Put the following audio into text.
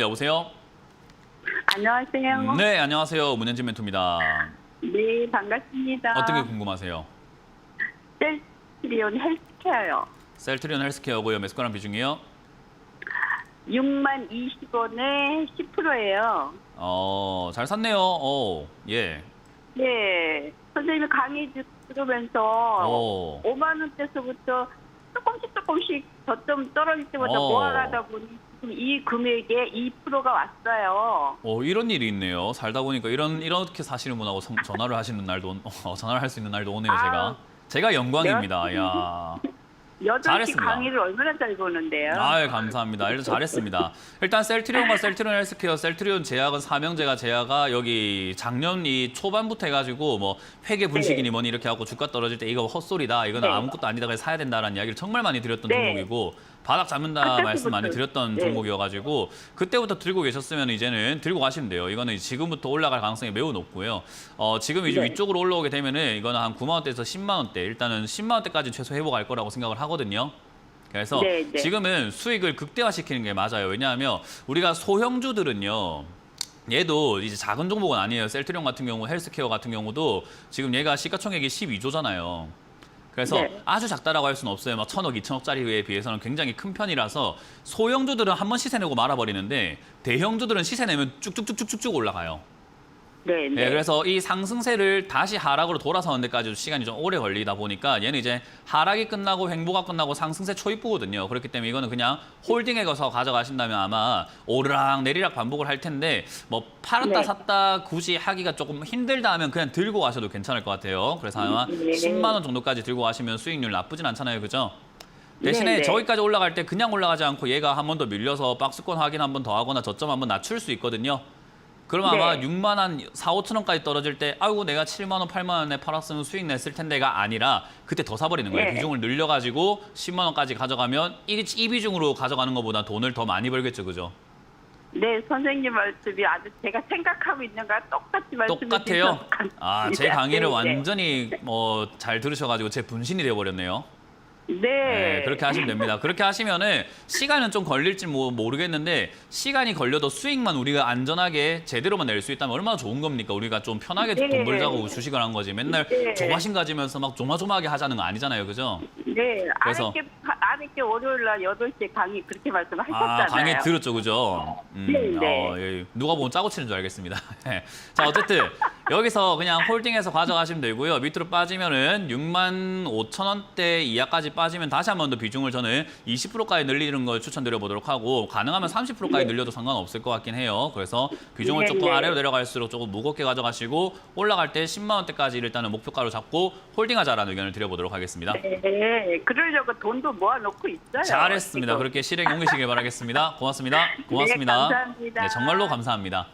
여보세요? 안녕하세요. 네, 안녕하세요. 문현진 멘토입니다. 네, 반갑습니다. 어떤 게 궁금하세요? 셀트리온 헬스케어요. 셀트리온 헬스케어 고요. 메스코란 비중이요? 6만 20원에 10%예요. 어, 잘 샀네요. 어, 예. 네, 선생님이 강의 들으면서 어. 5만 원대서부터 조금씩 조금씩 저점 떨어질 때마다 어. 모아가다 보니 지금 이 금액에 2%가 왔어요. 어, 이런 일이 있네요. 살다 보니까 이런 이렇게 사시는 분하고 성- 전화를 하시는 날도 온- 어, 전화를 할 수 있는 날도 오네요, 아. 제가. 제가 영광입니다. 야. 8시 잘했습니다. 강의를 얼마나 잘 보는데요. 아유, 감사합니다. 일단 잘했습니다. 일단 셀트리온과 셀트리온 헬스케어, 셀트리온 제약은 사명제가 제약가 여기 작년 이 초반부터 해가지고 뭐 회계 분식이니 뭐니 이렇게 하고 주가 떨어질 때 이거 헛소리다. 이거는 네. 아무것도 아니다. 그래서 사야 된다라는 이야기를 정말 많이 드렸던 네. 종목이고 바닥 잡는다 그때부터. 말씀 많이 드렸던 네. 종목이어가지고 그때부터 들고 계셨으면 이제는 들고 가시면 돼요. 이거는 지금부터 올라갈 가능성이 매우 높고요. 어, 지금 이제 네. 위쪽으로 올라오게 되면은 이거는 한 9만 원대에서 10만 원대 일단은 10만 원대까지 최소 회복할 거라고 생각을 하거든요. 그래서 네, 네. 지금은 수익을 극대화시키는 게 맞아요. 왜냐하면 우리가 소형주들은요. 얘도 이제 작은 종목은 아니에요. 셀트리온 같은 경우, 헬스케어 같은 경우도 지금 얘가 시가총액이 12조잖아요. 그래서 네. 아주 작다라고 할 수는 없어요. 막 천억, 이천억짜리에 비해서는 굉장히 큰 편이라서 소형주들은 한 번 시세 내고 말아버리는데 대형주들은 시세 내면 쭉쭉쭉쭉쭉 올라가요. 네, 네. 네, 그래서 이 상승세를 다시 하락으로 돌아서는 데까지 시간이 좀 오래 걸리다 보니까 얘는 이제 하락이 끝나고 횡보가 끝나고 상승세 초입부거든요. 그렇기 때문에 이거는 그냥 홀딩에 가서 가져가신다면 아마 오르락 내리락 반복을 할 텐데 뭐 팔았다 네. 샀다 굳이 하기가 조금 힘들다 하면 그냥 들고 가셔도 괜찮을 것 같아요. 그래서 아마 네. 10만 원 정도까지 들고 가시면 수익률 나쁘진 않잖아요. 그죠? 대신에 네, 네. 저기까지 올라갈 때 그냥 올라가지 않고 얘가 한 번 더 밀려서 박스권 확인 한 번 더 하거나 저점 한 번 낮출 수 있거든요. 그러면 아마 네. 6만 한 4, 5천 원까지 떨어질 때 아이고 내가 7만 원, 8만 원에 팔았으면 수익 냈을 텐데가 아니라 그때 더 사버리는 거예요. 네. 비중을 늘려가지고 10만 원까지 가져가면 이, 이 비중으로 가져가는 것보다 돈을 더 많이 벌겠죠. 그죠? 네, 선생님 말씀이 아주 제가 생각하고 있는 거랑 똑같이 말씀해 똑같아요. 주셔서 아, 제. 강의를 네, 완전히 뭐 잘 들으셔가지고 제 분신이 되어버렸네요. 네. 네, 그렇게 하시면 됩니다. 그렇게 하시면은 시간은 좀 걸릴지 뭐 모르겠는데 시간이 걸려도 수익만 우리가 안전하게 제대로만 낼 수 있다면 얼마나 좋은 겁니까? 우리가 좀 편하게 네. 돈 벌자고 주식을 한 거지. 맨날 네. 조마심 가지면서 막 조마조마하게 하자는 거 아니잖아요. 그죠? 네, 그래서- 아랫게, 아랫게 월요일 날 8시에 강의 그렇게 말씀하셨잖아요. 아, 강의 들었죠. 그죠? 음, 네, 네. 어, 예, 누가 보면 짜고 치는 줄 알겠습니다. 네. 자, 어쨌든 여기서 그냥 홀딩해서 가져가시면 되고요. 밑으로 빠지면은 6만 5천 원대 이하까지 빠지면 다시 한 번 더 비중을 저는 20%까지 늘리는 걸 추천드려 보도록 하고 가능하면 30%까지 늘려도 상관없을 것 같긴 해요. 그래서 비중을 네, 조금 네. 아래로 내려갈수록 조금 무겁게 가져가시고 올라갈 때 10만 원대까지 일단은 목표가로 잡고 홀딩하자라는 의견을 드려보도록 하겠습니다. 네, 그러려고 돈도 모아놓고 있어요. 잘했습니다. 지금. 그렇게 실행 옮기시길 바라겠습니다. 고맙습니다. 고맙습니다. 네, 감사합니다. 네, 정말로 감사합니다.